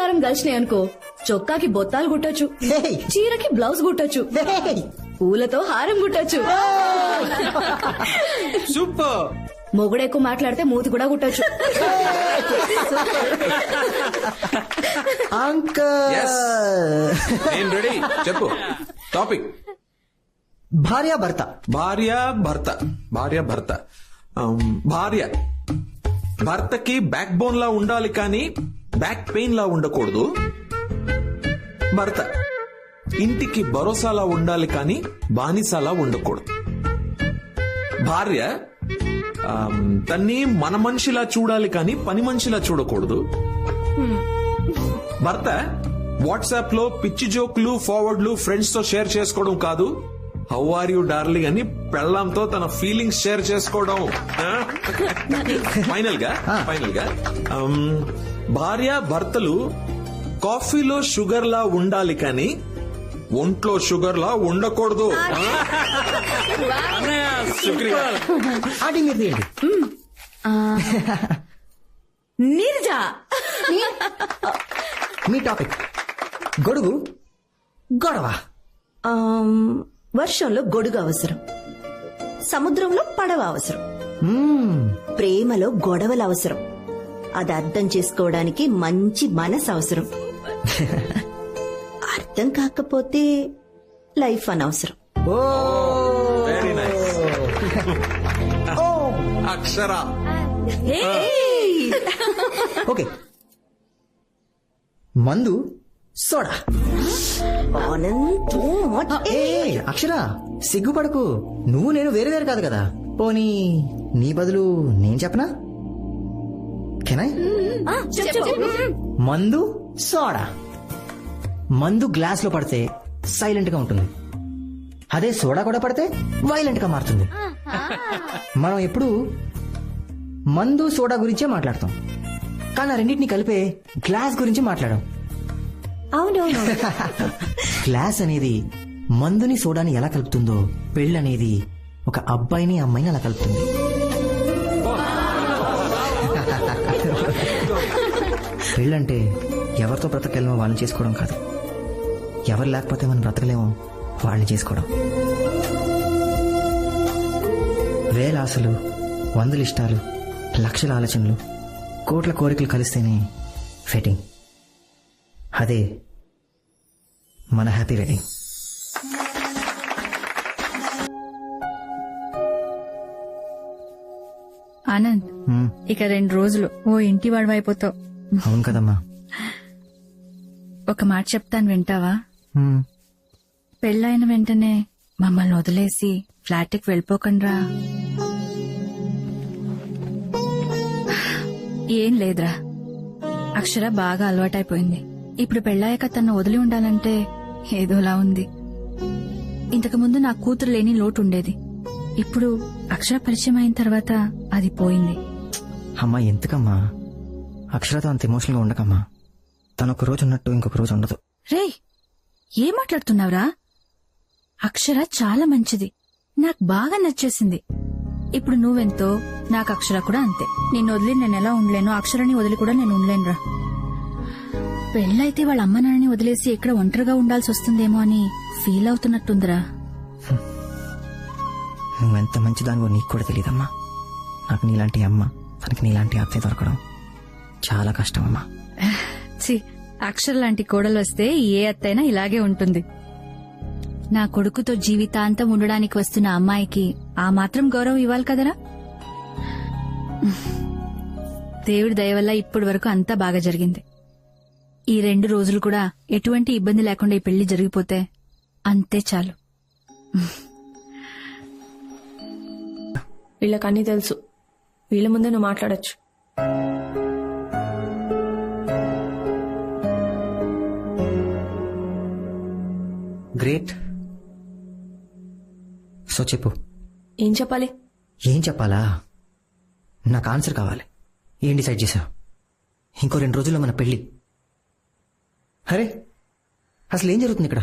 దారం కలిసినాయి అనుకో చొక్కాకి బొత్తాలు కుట్టొచ్చు హేయ్. చీరకి బ్లౌజ్ కుట్టొచ్చు హేయ్. పూలతో హారం కుట్టొచ్చు. సూపర్! మొగుడు ఎక్కువ మాట్లాడితే మూతి కూడా కుట్టొచ్చు. అంకల్! రెడీ చెప్పు. టాపిక్ భార్య భర్త. భార్య భర్త. భార్య భర్త. Um, భార్య. భర్తకి బ్యాక్ బోన్ లా ఉండాలి కానీ బ్యాక్ పెయిన్ లా ఉండకూడదు. భర్త ఇంటికి భరోసాలా ఉండాలి కానీ బానిసలా ఉండకూడదు. భార్య తన్ని మన మనిషిలా చూడాలి కానీ పని మనిషిలా చూడకూడదు. భర్త వాట్సాప్లో పిచ్చి జోకులు ఫార్వర్డ్లు ఫ్రెండ్స్తో షేర్ చేసుకోవడం కాదు. హౌ ఆర్ యూ డార్లింగ్ అని పెళ్ళంతో తన ఫీలింగ్స్ షేర్ చేసుకోవడం. ఫైనల్గా ఫైనల్గా um, భార్య భర్తలు కాఫీలో షుగర్ లా ఉండాలి కానీ ఒంట్లో షుగర్ లా ఉండకూడదు. శుక్రియా. ఆంటీ మీరు తీయండి. నీరజా. మీ టాపిక్. గొడుగు గొడవ. వర్షంలో గొడుగు అవసరం. సముద్రంలో పడవ అవసరం. ప్రేమలో గొడవలు అవసరం. అది అర్థం చేసుకోవడానికి మంచి మనసు అవసరం. అర్థం కాకపోతే లైఫ్ అనవసరం. ఓ! Very nice Akshara. ఓకే. మందు సోడా. అక్షర సిగ్గుపడకు. నువ్వు నేను వేరు వేరు కాదు కదా. పోనీ నీ బదులు నేను చెప్పనా? కెనాయ్ మందు సోడా. మందు గ్లాస్లో పడితే సైలెంట్గా ఉంటుంది. అదే సోడా కూడా పడితే వైలెంట్గా మారుతుంది మనం ఎప్పుడు మందు సోడా గురించే మాట్లాడతాం. కానీ ఆ రెండింటిని కలిపే గ్లాస్ గురించి మాట్లాడాం. అవునవును. గ్లాస్ అనేది మందుని సోడాని ఎలా కలుపుతుందో పెళ్ళి అనేది ఒక అబ్బాయిని అమ్మాయిని అలా కలుపుతుంది. పెళ్ళంటే ఎవరితో బ్రతకలేమో వాళ్ళని చేసుకోవడం కాదు. ఎవరు లేకపోతే మనం బ్రతకలేమో వాళ్ళని చేసుకోవడం. వేల ఆశలు వందల ఇష్టాలు లక్షల ఆలోచనలు కోట్ల కోరికలు కలిస్తేనే ఫెటింగ్ అదే మన హ్యాపీ వెడ్డింగ్ ఆనంద్. ఇక రెండు రోజులు ఓ ఇంటి వాడివైపోతావు అవును కదమ్మా. ఒక మాట చెప్తాను వింటావా. పెళ్ళైన వెంటనే మమ్మల్ని వదిలేసి ఫ్లాట్కి వెళ్ళిపోకండ్రా ఏం లేదురా. అక్షర బాగా అలవాటైపోయింది. ఇప్పుడు పెళ్ళాక తను వదిలి ఉండాలంటే ఏదోలా ఉంది. ఇంతకు ముందు నా కూతురు లేని లోటు ఉండేది. ఇప్పుడు అక్షర పరిచయం అయిన తర్వాత అది పోయింది. అమ్మా ఎందుకమ్మా? అక్షరతో అంత ఎమోషనల్గా ఉండకమ్మా. తను ఒక రోజు ఉన్నట్టు ఇంకొక రోజు ఉండదు. రేయ్ ఏం మాట్లాడుతున్నావురా? అక్షర చాలా మంచిది. నాకు బాగా నచ్చేసింది. ఇప్పుడు నువ్వెంతో నాకు అక్షర కూడా అంతే. నిన్ను వదిలి నేను ఎలా ఉండలేను అక్షరాన్ని వదిలి కూడా నేను ఉండలేనురా. పెళ్ళైతే వాళ్ళ అమ్మ నాన్నని వదిలేసి ఇక్కడ ఒంటరిగా ఉండాల్సి వస్తుందేమో అని ఫీల్ అవుతున్నట్టుందిరా. నువ్వెంత మంచిదానివో నీకు కూడా తెలియదమ్మా నాకు నీలాంటి అమ్మ తనకి నీలాంటి అత్తయ్య దొరకడం చాలా కష్టం అమ్మా ఛీ అక్షర లాంటి కోడలు వస్తే ఏ అత్తైనా ఇలాగే ఉంటుంది. నా కొడుకుతో జీవితాంతం ఉండడానికి వస్తున్న అమ్మాయికి ఆ మాత్రం గౌరవం ఇవ్వాలి కదరా? దేవుడి దయ వల్ల ఇప్పటి వరకు అంతా బాగా జరిగింది. ఈ రెండు రోజులు కూడా ఎటువంటి ఇబ్బంది లేకుండా ఈ పెళ్ళి జరిగిపోతే అంతే చాలు. వీళ్ళకన్నీ తెలుసు. వీళ్ళ ముందే నువ్వు మాట్లాడొచ్చు. గ్రేట్ సో చెప్పు. ఏం చెప్పాలి? ఏం చెప్పాలా? నాకు ఆన్సర్ కావాలి. ఏం డిసైడ్ చేశావు? ఇంకో రెండు రోజుల్లో మన పెళ్ళి అరే అసలు ఏం జరుగుతుంది ఇక్కడ?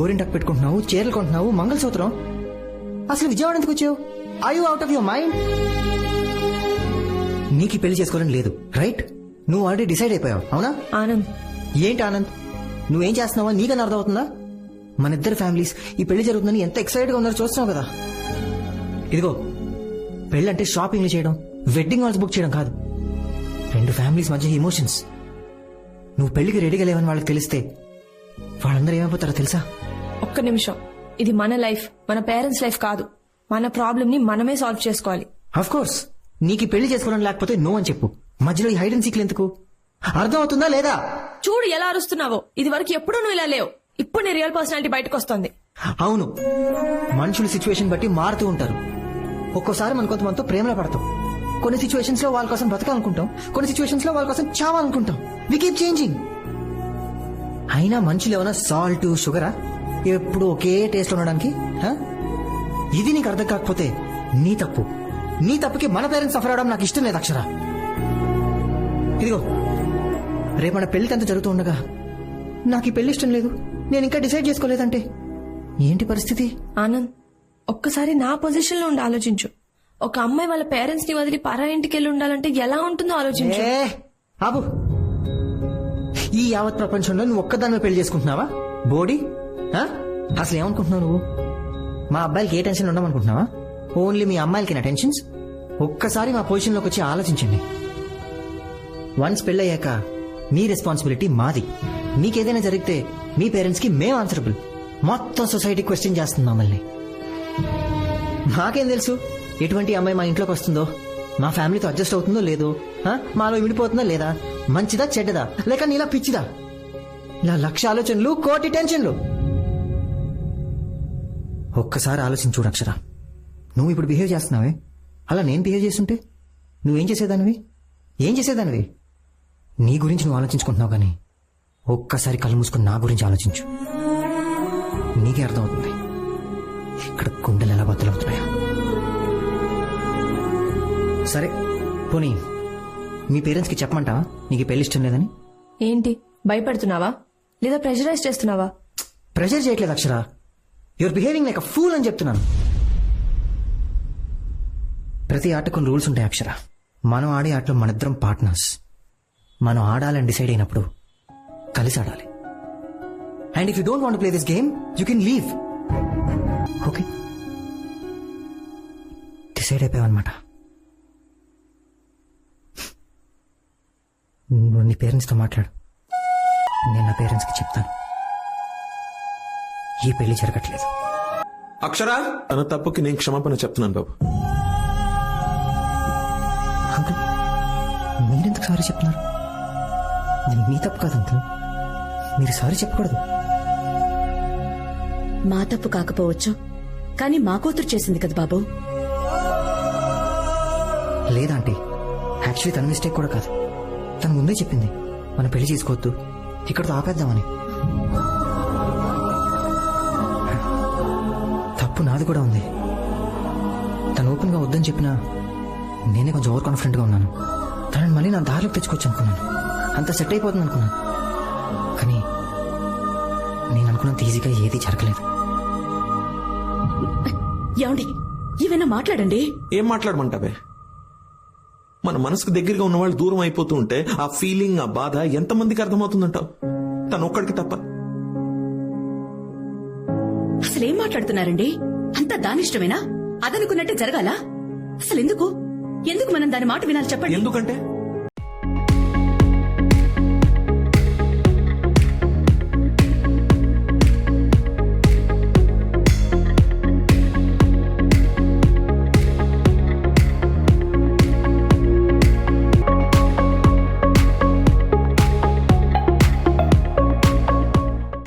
గోరింటకు పెట్టుకుంటున్నావు చీరలు కొంటున్నావు మంగళసూత్రం? అసలు విజయవాడ ఎందుకు వచ్చావు? I you out of your mind నీకు పెళ్ళి చేసుకోవాలని లేదు రైట్ నువ్వు ఆల్రెడీ డిసైడ్ అయిపోయావు అవునా? ఆనంద్. ఏంటి ఆనంద్? నువ్వేం చేస్తున్నావో నీకన్నా అర్థమవుతుందా? మన ఇద్దరు ఫ్యామిలీస్. ఈ పెళ్ళి జరుగుతుందని ఎంత ఎక్సైటెడ్గా ఉన్నారో చూస్తున్నావు కదా. ఇదిగో పెళ్ళంటే షాపింగ్లు చేయడం వెడ్డింగ్ హాల్స్ బుక్ చేయడం కాదు. రెండు ఫ్యామిలీస్ మధ్య ఎమోషన్స్ నువ్వు పెళ్ళికి రెడీగా లేవని వాళ్ళకి తెలిస్తే వాళ్ళందరూ ఏమైపోతారో తెలుసా? ఒక్క నిమిషం. ఇది మన లైఫ్ మన పేరెంట్స్ లైఫ్ కాదు. మన ప్రాబ్లం ని మనమే సాల్వ్ చేసుకోవాలి. అఫ్ కోర్స్ నీకు పెళ్ళి చేసుకోవడం లేకపోతే నో అని చెప్పు. మధ్యలో ఈ హైడ్ అండ్ సీక్లు ఎందుకు? అర్థం అవుతుందా లేదా? చూడు ఎలా అరుస్తున్నావో. ఇది వరకు ఎప్పుడూ నువ్వు ఇలా లేవు. ఇప్పుడు నీ రియల్ పర్సనాలిటీ బయటకు వస్తుంది. అవును. మనుషులు సిచ్యువేషన్ బట్టి మారుతూ ఉంటారు. ఒక్కోసారి మన కొంతమందితో ప్రేమలో పడతాం. కొన్ని సిచ్యువేషన్స్లో వాళ్ళ కోసం బ్రతకాలనుకుంటాం. కొన్ని సిచ్యువేషన్స్లో వాళ్ళ కోసం చావాలనుకుంటాం. వి కీప్ చేంజింగ్ అయినా మనుషులు ఏమైనా సాల్ట్ షుగరా ఎప్పుడు ఒకే టేస్ట్ ఉండడానికి? ఇది నీకు అర్థం కాకపోతే నీ తప్పు. నీ తప్పుకి మన పేరెంట్స్ సఫర్ అవడం నాకు ఇష్టం లేదు అక్షర. ఇదిగో రేపు మన పెళ్ళికి అంత జరుగుతూ ఉండగా నాకు ఈ పెళ్ళి ఇష్టం లేదు. నేను ఇంకా డిసైడ్ చేసుకోలేదంటే. ఏంటి పరిస్థితి? ఆనంద్ ఒక్కసారి నా పొజిషన్లో ఉండి ఆలోచించు. ఒక అమ్మాయి వాళ్ళ పేరెంట్స్ని వదిలి పరా ఇంటికి వెళ్ళి ఉండాలంటే ఎలా ఉంటుందో ఆలోచించు. ఏ ఆబు ఈ యావత్ ప్రపంచంలో నువ్వు ఒక్కదాన్ని పెళ్ళి చేసుకుంటున్నావా? బోడీ ఆ? అసలు ఏమనుకుంటున్నావు నువ్వు? మా అబ్బాయిలకి ఏ టెన్షన్ ఉండమనుకుంటున్నావా? ఓన్లీ మీ అమ్మాయిలకి టెన్షన్స్? ఒక్కసారి మా పొజిషన్లోకి వచ్చి ఆలోచించండి. వన్స్ పెళ్ళయ్యాక మీ రెస్పాన్సిబిలిటీ మాది. మీకేదైనా జరిగితే మీ పేరెంట్స్కి మేము ఆన్సరబుల్ మొత్తం సొసైటీ క్వశ్చన్ చేస్తుంది మమ్మల్ని. నాకేం తెలుసు? ఎటువంటి అమ్మాయి మా ఇంట్లోకి వస్తుందో? మా ఫ్యామిలీతో అడ్జస్ట్ అవుతుందో లేదో? ఆ? మాలో విడిపోతుందా లేదా? మంచిదా చెడ్డదా? లేక నీలా పిచ్చిదా? ఇలా లక్ష ఆలోచనలు కోటి టెన్షన్లు. ఒక్కసారి ఆలోచించు అక్షర. నువ్వు ఇప్పుడు బిహేవ్ చేస్తున్నావే? అలా నేను బిహేవ్ చేస్తుంటే? నువ్వేం చేసేదానివి? ఏం చేసేదానివి? నీ గురించి నువ్వు ఆలోచించుకుంటున్నావు కానీ ఒక్కసారి కళ్ళు మూసుకుని నా గురించి ఆలోచించు. నీకే అర్థమవుతుంది. ఇక్కడ గుండెలు ఎలా బద్దలవుతున్నాయా. సరే పోనీ మీ పేరెంట్స్కి చెప్పమంటావా? నీకు పెళ్ళి ఇష్టం లేదని? ఏంటి? భయపడుతున్నావా? లేదా ప్రెషరైజ్ చేస్తున్నావా? ప్రెషర్ చేయట్లేదు Akshara. Your behaving like a fool అని చెప్తున్నాను. ప్రతి ఆటకు కొన్ని రూల్స్ ఉంటాయి అక్షర. మనం ఆడే ఆటలో మనిద్దరం పార్ట్నర్స్ మనం ఆడాలని డిసైడ్ అయినప్పుడు కలిసి ఆడాలి. And if you don't want play this game you can leave okay decide అయిపోయావన్నమాట. నువ్వు నీ పేరెంట్స్తో మాట్లాడు. నేను నా పేరెంట్స్కి చెప్తాను. ఈ పెళ్ళి జరగట్లేదు. అక్షరా? తన తప్పుకి నేను క్షమాపణ చెప్తున్నాను బాబు. అంకుల్ మీరెందుకు సారీ చెప్తున్నారు? ఇది మీ తప్పు కాదు అంకుల్. మీరు సారీ చెప్పకూడదు. మా తప్పు కాకపోవచ్చు కానీ మా కూతురు చేసింది కదా బాబు. లేదా ఆంటీ యాక్చువల్లీ తన మిస్టేక్ కూడా కాదు. తను ముందే చెప్పింది మన పెళ్ళి చేసుకోవద్దు ఇక్కడతో ఆపేద్దామని. తప్పు నాది కూడా ఉంది. తను ఓపెన్గా వద్దని చెప్పినా నేనే కొంచెం ఓవర్ కాన్ఫిడెంట్గా ఉన్నాను. తనని మళ్ళీ నా దారిలోకి తెచ్చుకోవచ్చు అనుకున్నాను అంత సెట్ అయిపోతుంది అనుకున్నాను కానీ నేను అనుకున్నంత ఈజీగా ఏది జరగలేదు. ఏమండి ఏమైనా మాట్లాడండి. ఏం మాట్లాడమంటావే? మన మనసుకు దగ్గరగా ఉన్న వాళ్ళు దూరం అయిపోతూ ఉంటే ఆ ఫీలింగ్ ఆ బాధ ఎంతమందికి అర్థమవుతుందంటావు? తను ఒక్కడికి తప్ప. అసలు ఏం మాట్లాడుతున్నారండి? అంతా దానిష్టమేనా? అదనుకున్నట్టే జరగాల? అసలు ఎందుకు ఎందుకు మనం దాని మాట వినాలి చెప్పండి. ఎందుకంటే?